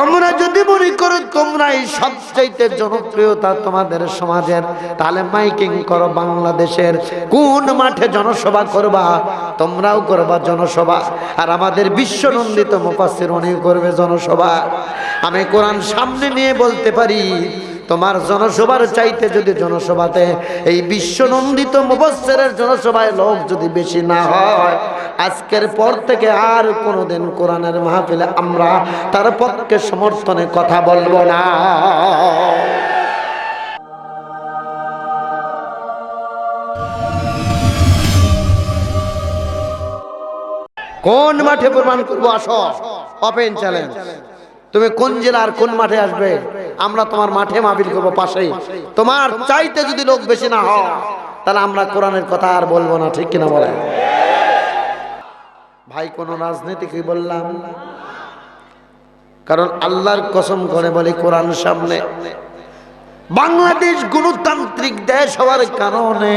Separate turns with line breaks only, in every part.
তোমরা যদি মনে করো তোমরা এই সবচাইতে জনপ্রিয়তা তোমাদের সমাজের, তাহলে মাইকিং করো বাংলাদেশের। কোন মাঠে জনসভা করবা? তোমরাও করবা জনসভা। আর আমাদের বিশ্বনন্দিত মুফাসির উনিও করবে জনসভা। আমি কোরআন সামনে নিয়ে বলতে পারি তোমার জনসভার চাইতে যদি জনসভাতে এই বিশ্বনন্দিত মুবස්සরের জনসভায় লোক যদি বেশি না হয়, আজকের পর থেকে আর কোনোদিন কোরআনের মাহফিলে আমরা তার পক্ষে সমর্থনে কথা বলব না। কোন মাঠে প্রমাণ করব আসো? ওপেন চ্যালেঞ্জ তুমি কোন জেলার কোন মাঠে আসবে? আমরা তোমার মাঠে মাহফিল করব পাশেই। তোমার চাইতে যদি লোক বেশি না হয়, তাহলে আমরা কোরআনের কথা আর বলব না, ঠিক কিনা বলে ভাই, কোন রাজনীতিকে বললাম? কারণ আল্লাহর কসম করে বলি, কোরআন সামনে। বাংলাদেশ গণতান্ত্রিক দেশ হওয়ার কারণে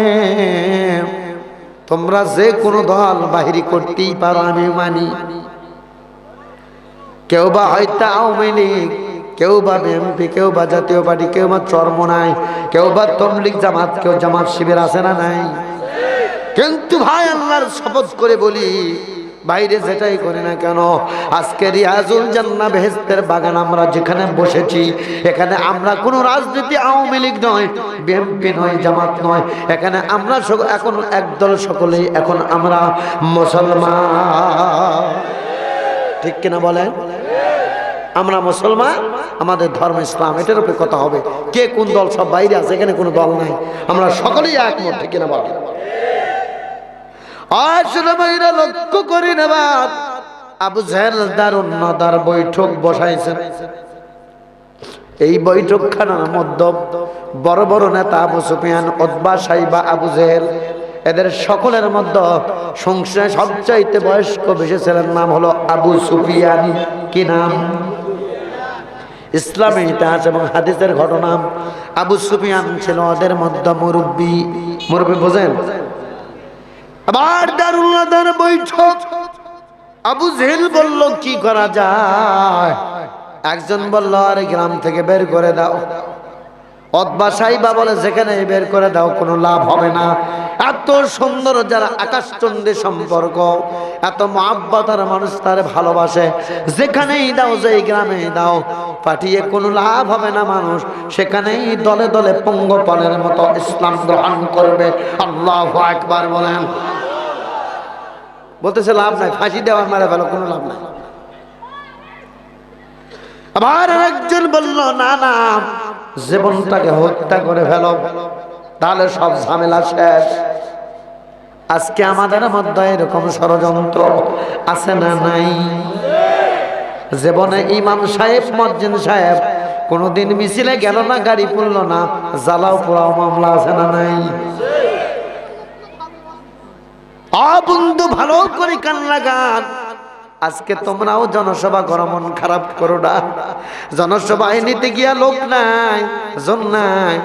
তোমরা যে কোনো দল বাহিরি করতেই পারো, আমি মানি। কেউ বা হয়তো আওয়ামী লীগ কেউ বা বিএনপি কেউ বা জাতীয় পার্টি, কেউ বা চর্ম নাই, কেউ বা তমলিক জামাত, কেউ জামাত শিবির আছে না নাই? কিন্তু ভাই, আল্লাহর শপথ করে বলি, বাইরে যেটাই করি না কেন, আজকে রিয়াজুল জান্না বেহেস্তের বাগান আমরা যেখানে বসেছি, এখানে আমরা কোনো রাজনীতি আওয়ামী লীগ নয় বিএনপি নয়, জামাত নয়, এখানে আমরা এখন একদল সকলেই, এখন আমরা মুসলমান। ঠিক কিনা বলেন? আমরা মুসলমান, আমাদের ধর্ম ইসলাম, এটার উপরে কথা হবে। কে কোন দল সব বাইরে আছে, এখানে কোনো দল নাই। আমরা সকলেই একমত, ঠিক বলেন? আসলে লক্ষ্য করি নেবার, আবু জাহেল দারুণ নাদার বৈঠক বসাইছেন। এই বৈঠকখানার মধ্যে বড় বড় নেতা আবু সুফিয়ান, ওতবা সাইবা আবু জেহেল, এদের সকলের মধ্যে সংসারে সবচাইতে বয়স্ক বেশি ছেলের নাম হলো আবু সুফিয়ান। কি নাম? ইসলামী ইতিহাস এবং হাদিসের ঘটনা আবু সুফিয়ান ছিল ওদের মধ্যে মুরব্বী। মুরব্বী বোঝেন? আবার আবু কি করা যায়? একজন বলল, আরে গ্রাম থেকে বের করে দাও। অতবা সাইবা বলে, যেখানে বের করে দাও, কোনো লাভ হবে না। এত সুন্দর যারা আকাশচন্দ্রের সম্পর্ক, এত মহাব্বতার মানুষ তার ভালোবাসে। যেখানেই দাও, যেই গ্রামে দাও, পাঠিয়ে কোনো লাভ হবে না মানুষ। সেখানেই দলে দলে পঙ্গপালের মতো ইসলাম গ্রহণ করবে। আল্লাহ একবার বলেন। বলতেছে, লাভ নাই, ফাঁসি দেওয়ার মারা ফেলো, কোনো লাভ নাই। আবার একজন বলল, না না জীবনটাকে হত্যা করে ফেলো, তাহলে সব ঝামেলা শেষ। আজকে আমাদের মধ্যে এরকম ষড়যন্ত্র আছে না নাই? জীবনে ইমাম সাহেব মজ্জিন সাহেব, কোনোদিন মিছিলে গেল না, গাড়ি পড়ল না, জ্বালাও পোড়াও মামলা আছে না নাই? অবন্ধু ভালো করে কান লাগান। আজকে তোমরাও জনসভা গরমন খারাপ করো না। জনসভায় নিতে গিয়া লোক নাই, জন নাই।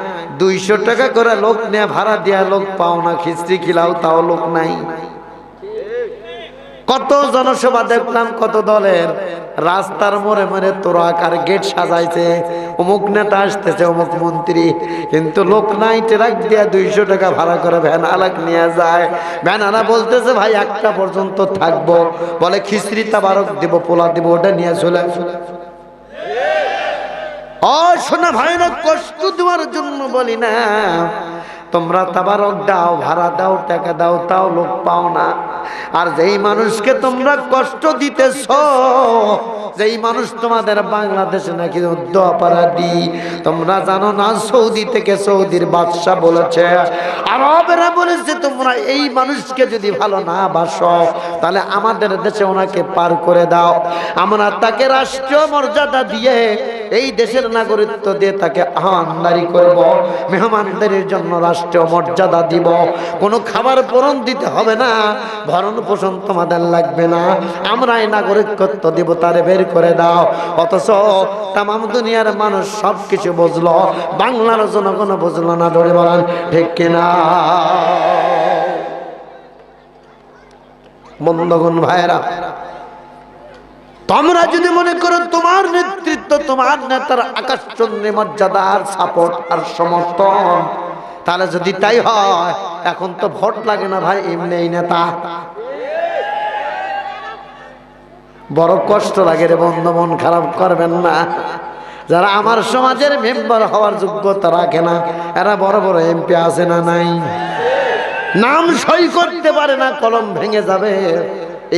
দুইশো টাকা করে লোক নেয়া ভাড়া দিয়া লোক পাও না, খিচড়ি খিলাও তাও লোক নাই। কত জনসভা দেখলাম, কত দলের। রাস্তার মোড়ে মোড়ে তোরা আকার গেট সাজাইছে, অমুক নেতা আসতেছে, অমুক মন্ত্রী। কিন্তু লোক নাই, ট্রাক দিয়া দুইশো টাকা ভাড়া করে ভ্যান আলাক নিয়ে যায়। ভ্যান আলা বলতেছে, ভাই, একটা পর্যন্ত থাকব। বলে, খিচড়ি তাবারক দিব, পোলা দিব, ওটা নিয়ে চলে। ও শোনা ভাইরা কষ্ট দেওয়ার জন্য বলি না। তোমরা তাবারক দাও, ভাড়া দাও, টাকা দাও, তাও লোক পাও না। আর যেই মানুষকে তোমরা কষ্ট দিতেছ যেই মানুষ তোমাদের বাংলাদেশে নাকি অপরাধী, তোমরা জানো না সৌদি থেকে সৌদির বাদশাহ বলেছে, আরবেরা বলেছে তোমরা এই মানুষকে যদি ভালো না বাসো, তাহলে আমাদের দেশে ওনাকে পার করে দাও। আমরা তাকে রাষ্ট্রীয় মর্যাদা দিয়ে এই দেশের নাগরিকত্ব দিয়ে তাকে আহ্বানদারি করব, মেহমানদারির জন্য রাষ্ট্রীয় মর্যাদা দিব। কোনো খাবার পূরণ দিতে হবে না, ভরণ পোষণ তোমাদের লাগবে না। আমরা এই নাগরিকত্ব দিব, তারে বের করে দাও। অথচ তাম দুনিয়ার মানুষ সব কিছু বুঝলো, বাংলার জনগণ বুঝলো না ধরে বলেন, ঠিক কিনা? বন্ধগণ ভাইরা তোমরা যদি মনে করো তোমার নেতৃত্ব, তোমার নেতার আকাশচন্দ্রী মর্যাদা মর্যাদার সাপোর্ট আর সমর্থন, তাহলে যদি তাই হয়, এখন তো ভোট লাগে না ভাই, এমনি নেতা। বড় কষ্ট লাগে রে বন্ধু, মন খারাপ করবেন না। যারা আমার সমাজের মেম্বার হওয়ার যোগ্যতা রাখে না, এরা বড় বড় এমপি আছে না নাই? নাম সই করতে পারে না, কলম ভেঙে যাবে।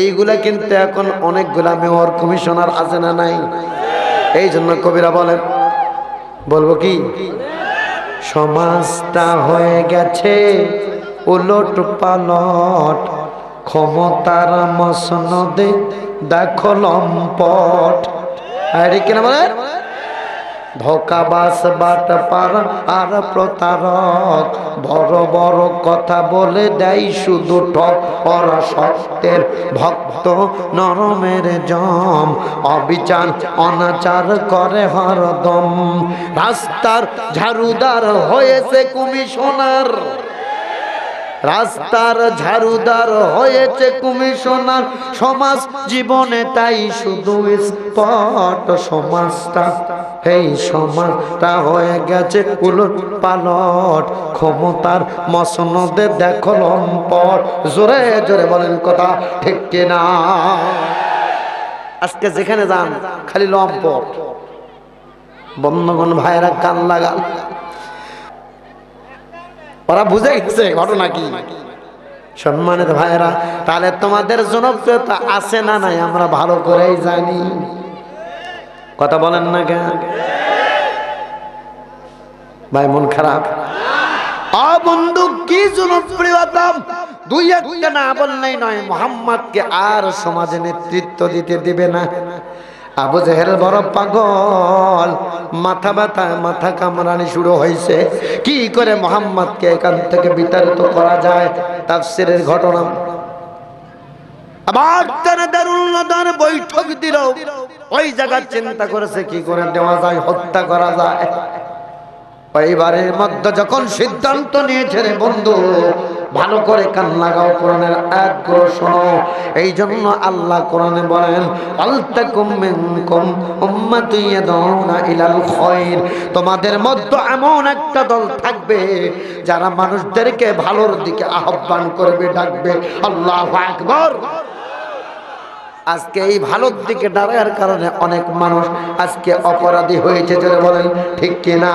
এইগুলা কিন্তু এখন অনেকগুলা মেয়র, কমিশনার আছে না নাই? এই জন্য কবিরা বলেন, বলব কি? সমাজটা হয়ে গেছে, উলট পালট। ক্ষমতার মসনদে দেখো লম্পট আরে কিনা বলে? ধোকাবাস বাট পার আর প্রতারক। বড় বড় কথা বলে দেয় শুধু ঠক। ওরা সত্যের ভক্ত, নরমের জম। অবিচার, অনাচার করে হরদম। রাস্তার ঝাড়ুদার হয়েছে কমিশনার রাস্তার ঝাড়ুদার হয়েছে কমিশনার সমাজ জীবনে, তাই শুধু স্পট সমাজটা। এই সমাজটা হয়ে গেছে উলট পালট। ক্ষমতার মসনদে দেখো লম্পট। জোরে জোরে বলেন কথা ঠিক কিনা? আজকে যেখানে যান, খালি লম্পট। বন্ধগণ ভাইরা কান লাগাল ওরা বুঝে গেছে ঘটনা কি? সম্মানিত ভাইরা তাহলে তোমাদের জনপ্রিয়তা আছে না নাই? আমরা ভালো করেই জানি। কথা বলেন না কেন? ভাই, মন খারাপ? বন্ধু, কি জনপ্রিয়তা? দুই একটা না বললেই নয়, মোহাম্মদকে আর সমাজে নেতৃত্ব দিতে দিবে না। আবু জেহেল বড় পাগল। মাথা ব্যথা, মাথা কামড়ানি শুরু হয়েছে। কি করে মোহাম্মদকে এখান থেকে বিতাড়িত করা যায়? তাফসিরের ঘটনা। আবার বৈঠক দিল। ওই জায়গা চিন্তা করেছে, কি করে দেওয়া যায়, হত্যা করা যায়। পরিবারের মধ্যে যখন সিদ্ধান্ত নিয়েছে রে বন্ধু, ভালো করে কান লাগাও কোরআনের আয়াতগুলো শোনো। এই জন্য আল্লাহ কোরআনে বলেন তোমাদের মধ্যে এমন একটা দল থাকবে, যারা মানুষদেরকে ভালোর দিকে আহ্বান করবে, ডাকবে, আল্লাহ আকবার। আজকে এই ভালোর দিকে দাঁড়ার কারণে অনেক মানুষ আজকে অপরাধী হয়েছে যারা বলেন, ঠিক কিনা?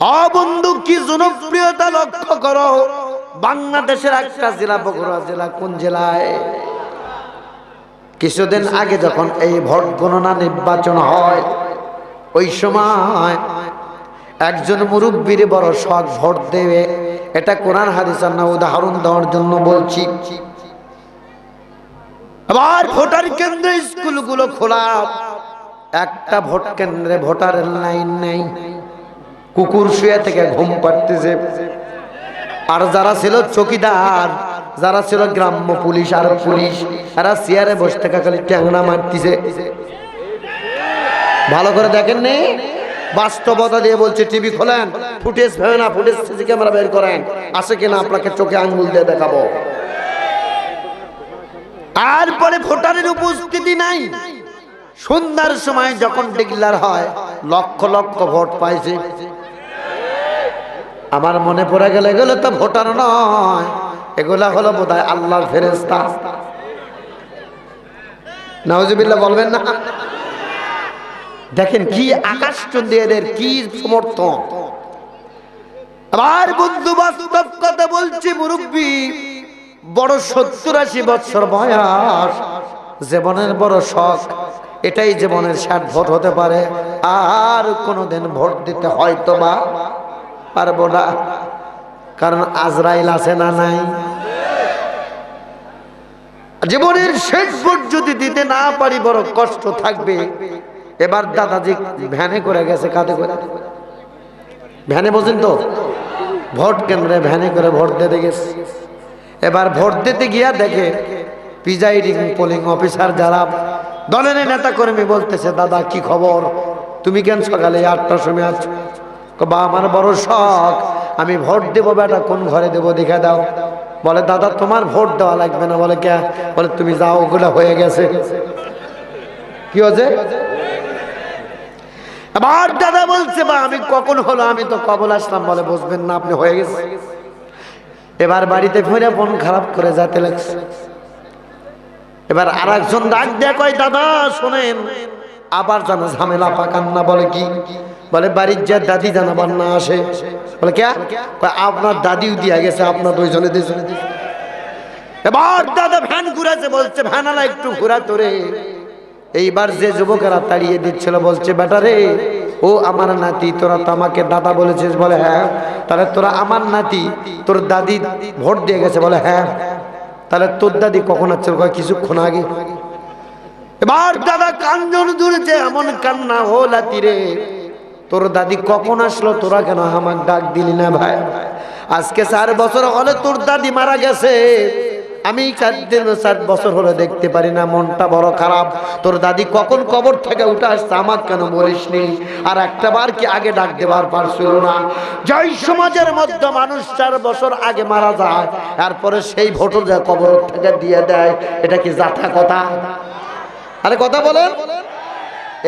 অবন্ধু কি জনপ্রিয়তা লক্ষ্য করো? বাংলাদেশের একটা জেলা, বগুড়া জেলা, কোন জেলায়? কিছুদিন আগে যখন এই ভোট গণনা নির্বাচন হয়, ওই সময় একজন মুরব্বীর বড় শখ, ভোট দেবে। এটা কোরআন হাদিসার না উদাহরণ দেওয়ার জন্য বলছি। আবার ভোটার কেন্দ্র, স্কুলগুলো খোলা। একটা ভোট কেন্দ্রে ভোটারের লাইন নেই। কুকুর শুয়ে থেকে ঘুম পাড়তেছে। আর যারা ছিল চকিদার, যারা ছিল গ্রাম্য পুলিশ আর পুলিশ, এরা চেয়ারে বসে থাকা খালি ট্যাংরা মারতেছে। ভালো করে দেখেন নি বাস্তবতা দিয়ে বলছে, টিভি খোলেন, ফুটেজ ভেবে না, ফুটেজ সিসি ক্যামেরা বের করেন। আছে কিনা আপনাকে চোখে আঙ্গুল দিয়ে দেখাবো? আর পরে ভোটারের উপস্থিতি নাই। সন্ধ্যার সময় যখন ডিক্লার হয়, লক্ষ লক্ষ ভোট পাইছে। আমার মনে পড়ে গেলে, এগুলো তো ভোটার নয়। এগুলা হলো বোধ হয় আল্লাহর ফেরেস্তা নওয়াজবিল্লাহ বলবেন না? দেখেন কি আকাশ এদের কি সমর্থন? আবার বন্ধু বাস্তব কথা বলছি, মুরব্বী, বড় সত্তর আশি বছর বয়স, জীবনের বড় শখ, এটাই জীবনের ষাট ভোট হতে পারে, আর কোনোদিন ভোট দিতে হয়তো বা পারব না। কারণ আজরাইল আছে না নাই? জীবনের শেষ ভোট যদি দিতে না পারি, বড় কষ্ট থাকবে। এবার দাদাজি ভ্যানে করে গেছে, কাঁধে করে। ভ্যানে বোঝেন তো, ভোট কেন্দ্রে ভ্যানে করে ভোট দিতে গেছে। এবার ভোট দিতে গিয়া দেখে প্রিজাইডিং, পোলিং অফিসার যারা দলের নেতা কর্মী বলতেছে, দাদা, কি খবর? তুমি কেন সকালে আটটার সময় আছো? বা, আমার বড় শখ। আমি ভোট দেবো, বেটা, কোন ঘরে দেবো দেখে দাও। বলে, দাদা, তোমার ভোট দেওয়া লাগবে না। বলে, কে? বলে, তুমি যাও, ওগুলো হয়ে গেছে। কি হয়েছে? আবার দাদা বলছে বা আমি কখন হলো? আমি তো কবল আসলাম বলে বসবেন না, আপনি হয়ে গেছে এবার বাড়িতে ফিরে মন খারাপ করে যেতে লাগছে। এবার আর একজন ডাক দেয়া, কয়, দাদা, শোনেন। আবার যেন ঝামেলা পাকান না বলে কি? বলে, বাড়ির যে দাদি জানাবার না আসে। বলে, কে? আপনার দাদিও দিয়া গেছে, আপনার দুইজনে দুইজনে। এবার দাদা ভ্যান ঘুরাছে বলছে, ভ্যানালা একটু ঘুরা তোরে। এইবার যে যুবকেরা তাড়িয়ে দিচ্ছিল, বলছে, বেটা রে, ও আমার নাতি, তোরা তো আমাকে দাদা বলেছিস। বলে হ্যাঁ। তাহলে তোরা আমার নাতি, তোর দাদি ভোট দিয়ে গেছে। বলে হ্যাঁ। তাহলে তোর দাদি কখন কয়, কিছুক্ষণ আগে। এবার দাদা কান্দন ধরেছে, এমন কান্না ও লাতি রে, তোর দাদি কখন আসলো? তোরা কেন আমার ডাক দিলি না ভাই? আজকে চার বছর হলে তোর দাদি মারা গেছে। আমি চার দিন চার বছর হলে দেখতে পারি না, মনটা বড় খারাপ। তোর দাদি কখন কবর থেকে উঠে আসছে আমার কেন বলিসনি? আর একটা বার কি আগে ডাক দেবার পারছিল না। জয় সমাজের মধ্যে মানুষ চার বছর আগে মারা যায়, তারপরে সেই ভোটর যা কবর থেকে দিয়ে দেয়, এটা কি জাথা কথা? আরে কথা বলেন।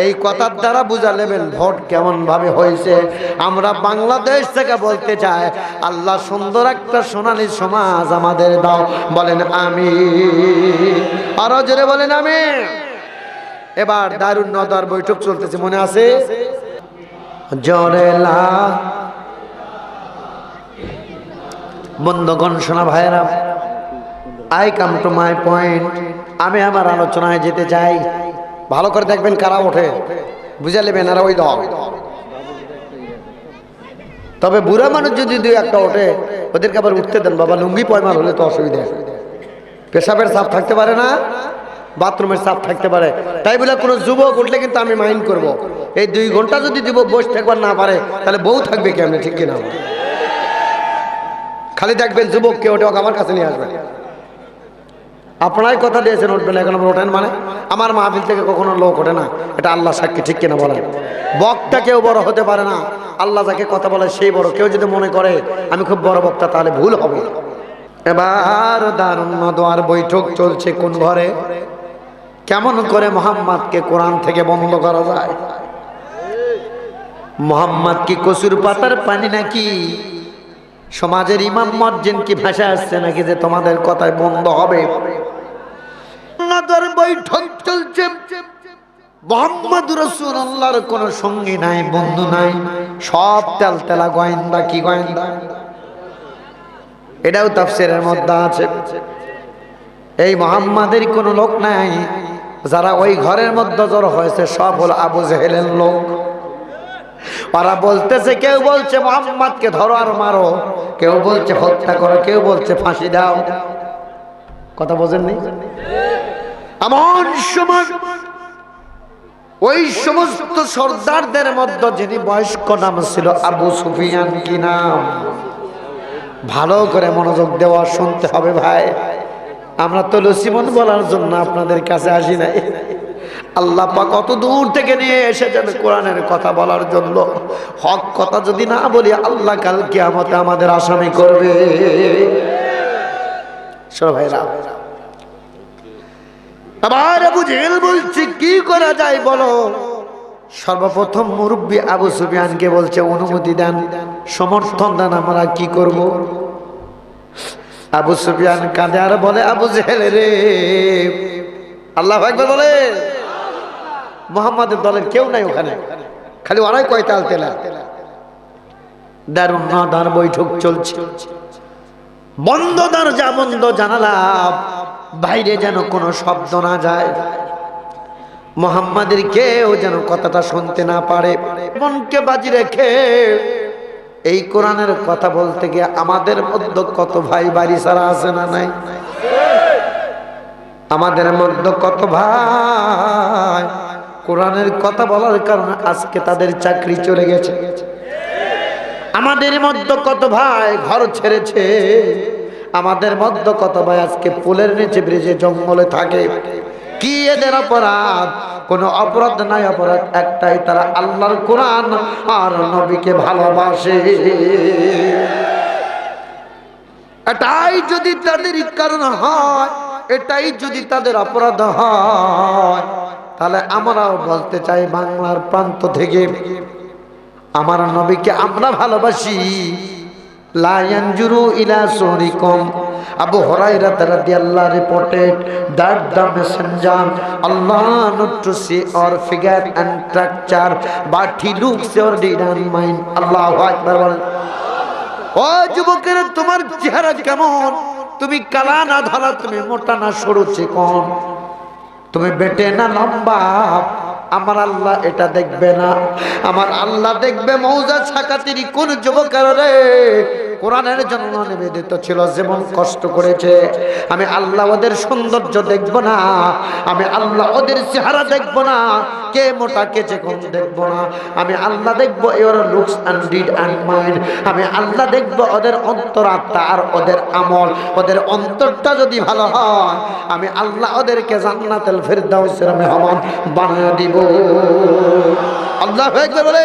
এই কথার দ্বারা বুঝা নেবেন ভোট কেমন ভাবে হয়েছে। আমরা বাংলাদেশ থেকে বলতে চাই, আল্লাহ সুন্দর একটা সোনালী সমাজ আমাদের দাও। বলেন আমি আরও জোরে বলেন আমি এবার দারুণ নদার বৈঠক চলতেছে, মনে আছে? জরেলা বন্ধগণ, শোনা ভাইয়েরা I come to my point আমি আমার আলোচনায় যেতে চাই। ভালো করে দেখবেন কারা ওঠে। বুঝে নেবেন আর ওই দল। তবে বুড়া মানুষ যদি দুই একটা ওঠে, ওদেরকে আবার উঠতে দেন। বাবা, লুঙ্গি পয়মাল হলে তো অসুবিধা। পেশাবের সাপ থাকতে পারে না, বাথরুমের সাপ থাকতে পারে। তাই বলে কোনো যুবক উঠলে কিন্তু আমি মাইন্ড করব। এই দুই ঘণ্টা যদি যুবক বসে থাকবার না পারে, তাহলে বউ থাকবে কেমন? ঠিক কিনা? খালি দেখবেন যুবক কে ওকে আমার কাছে নিয়ে আসবেন আপনারাই কথা দিয়েছেন উঠবেন এখন আবার ওঠেন মানে? আমার মাহফিল থেকে কখনো লোক ওঠে না। এটা আল্লাহ সাক্ষী, ঠিক কিনা বলেন? বক্তা কেউ বড় হতে পারে না। আল্লাহ যাকে কথা বলে সেই বড়। কেউ যদি মনে করে, আমি খুব বড় বক্তা, তাহলে ভুল হবে। এবার দারুণ দোয়ার বৈঠক চলছে কোন ঘরে? কেমন করে মোহাম্মদকে কোরআন থেকে বন্ধ করা যায়? মোহাম্মদ কি কসুর পাতার পানি নাকি? সমাজের ইমাম মজ্জিন কি ভাষা আসছে নাকি যে তোমাদের কথায় বন্ধ হবে? সঙ্গী নাই, বন্ধু নাই। সব গোয়েন্দা, কি এটাও তাফসিরের মধ্যে আছে। এই মোহাম্মদের কোনো লোক নাই, যারা ওই ঘরের মধ্যে জড়ো হয়েছে, সব হলো আবু জেহেলের লোক। ওরা বলতেছে, কেউ বলছে, মোহাম্মদকে ধরো আর মারো। কেউ বলছে, হত্যা করো। কেউ বলছে, ফাঁসি দাও। কথা বোঝেননি? এমন সময় ওই সমস্ত সর্দারদের মধ্যে যিনি বয়স্ক নাম ছিল আবু সুফিয়ান কি নাম? ভালো করে মনোযোগ দেওয়া শুনতে হবে ভাই। আমরা তো লসিমন বলার জন্য আপনাদের কাছে আসি নাই। আল্লাহ পাক কত দূর থেকে নিয়ে এসেছেন কোরআনের কথা বলার জন্য। হক কথা যদি না বলি আল্লাহ কাল কিয়ামতে আমাদের আসামি করবে। ভাইরা আবার আবু জেল বলছি, কি করা যায় বলো? সর্বপ্রথম মুরব্বী আবু সুফিয়ানকে বলছে, অনুমতি দেন, সমর্থন দেন, আমরা কি করব? আবু সুফিয়ান কাঁদে আর বলে, আবু জেহেল রে, আল্লাহ একবার বলে, মোহাম্মদের দলের কেউ নাই ওখানে, খালি ওরাই কয় তাল। দারুণ দার বৈঠক চলছে। বন্ধ দরজা, বন্ধ জানালা। বাইরে যেন কোনো শব্দ না যায়। মোহাম্মদের কেউ যেন কথাটা শুনতে না পারে। মনকে বাজি রেখে এই কোরআনের কথা বলতে গিয়ে আমাদের মধ্যে কত ভাই বাড়ি ছাড়া আছে না নাই? আমাদের মধ্যে কত ভাই কোরআনের কথা বলার কারণে আজকে তাদের চাকরি চলে গেছে। আমাদের মধ্যে কত ভাই ঘর ছেড়েছে। আমাদের মধ্য কত ভাই আজকে পুলের নিচে ব্রিজে জঙ্গলে থাকে? কি এদের অপরাধ? কোন অপরাধ নাই, অপরাধ একটাই, তারা আল্লাহর কোরআন আর নবীকে ভালোবাসে। এটাই যদি তাদের কারণ হয়, এটাই যদি তাদের অপরাধ হয়, তাহলে আমরাও বলতে চাই বাংলার প্রান্ত থেকে, আমার নবীকে আমরা ভালোবাসি। লায়ানজুরু ইলা সুরিকুম আবু হুরায়রা রাদিয়াল্লাহু reported that the messenger Allah not to see or figure and structure but he looks your deed and mind আল্লাহু আকবার বলেন। ও যুবকের, তোমার চেহারা কেমন? তুমি কালা না ধরা, তুমি মোটা না সরু চিকন? তুমি বেটে না লম্বা? আমার আল্লাহ এটা দেখবে না। আমার আল্লাহ দেখবে, মৌজা ছাকাতির কোন যুবকের রে? কোরআনের জন্য নিবেদিত ছিল, যেমন কষ্ট করেছে। আমি আল্লাহ ওদের সৌন্দর্য দেখব না, আমি আল্লাহ ওদের চেহারা দেখব না, কে মোটা, কে চিকন দেখব না। আমি আল্লাহ দেখব your looks and deed and mind আমি আল্লাহ দেখব ওদের অন্তরাত্মা আর ওদের আমল। ওদের অন্তরটা যদি ভালো হয়, আমি আল্লাহ ওদেরকে জান্নাতুল ফিরদাউসের মেহমান বানিয়ে দিব। আল্লাহ একবার বলে